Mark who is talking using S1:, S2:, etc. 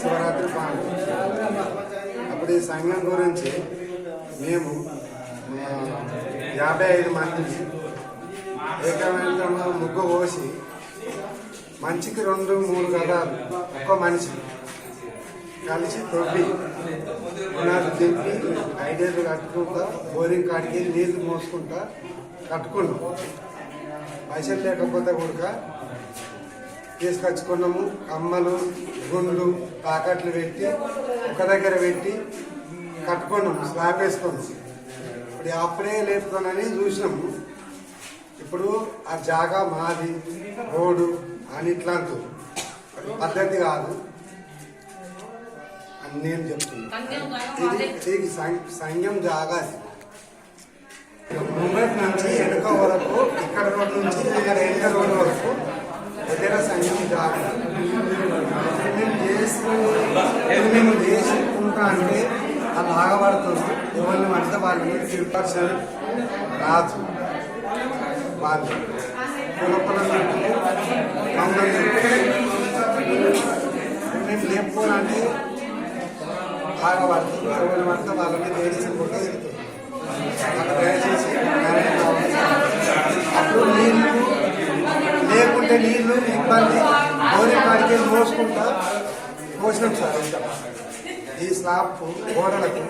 S1: శివరాత్రి పండుగ అప్పుడు ఈ సంఘం గురించి మేము యాభై ఐదు మందిని ఏకమైన ముగ్గు పోసి మంచికి రెండు మూడు గదాలు ఒక్క మనిషి కలిసి తొవ్వి పునాది దింపి ఐదేళ్ళు కట్టుకుంటా బోరింగ్ కాడికి నీళ్ళు మోసుకుంటా కట్టుకున్నాం. పైసలు లేకపోతే కూడా తీసుకొచ్చుకున్నాము కమ్మలు గుండ్లు తాకట్లు పెట్టి ఒక దగ్గర పెట్టి కట్టుకున్నాము స్లాబ్ వేసుకున్నాం ఇప్పుడు అప్పుడే లేపుతానని చూసినాము ఇప్పుడు ఆ జాగా మాది రోడ్డు అని ఇట్లాంటి పద్ధతి కాదు. అని నేను చెప్తున్నాను. ఇది సం- సంఘం జాగా ముంబై నుంచి వెనుక వరకు ఇక్కడ రోడ్ నుంచి ఇక్కడ వెనుక రోడ్ వరకు దగ్గర సంఘం జాగా ఇది మేము చేసుకుని ఇది మేము చేసుకుంటా అంటే అది ఆగబడుతుంది ఎవరిని పడితే వాళ్ళని తిరుపర్సన్ రాదు వాళ్ళు కులపల మమ్మల్ని మేము లేకపోవాలంటే ఆగబడుతుంది ఎవరిని పడితే వాళ్ళని చేసుకుంటూ వెళ్తుంది అక్కడ దయచేసి అప్పుడు నీళ్ళు లేకుంటే నీళ్ళు ఇబ్బంది ఎవరి కాడికి మోసుకుంటా? మోసినాం సార్. ఈ స్లాబ్ గోడలకు.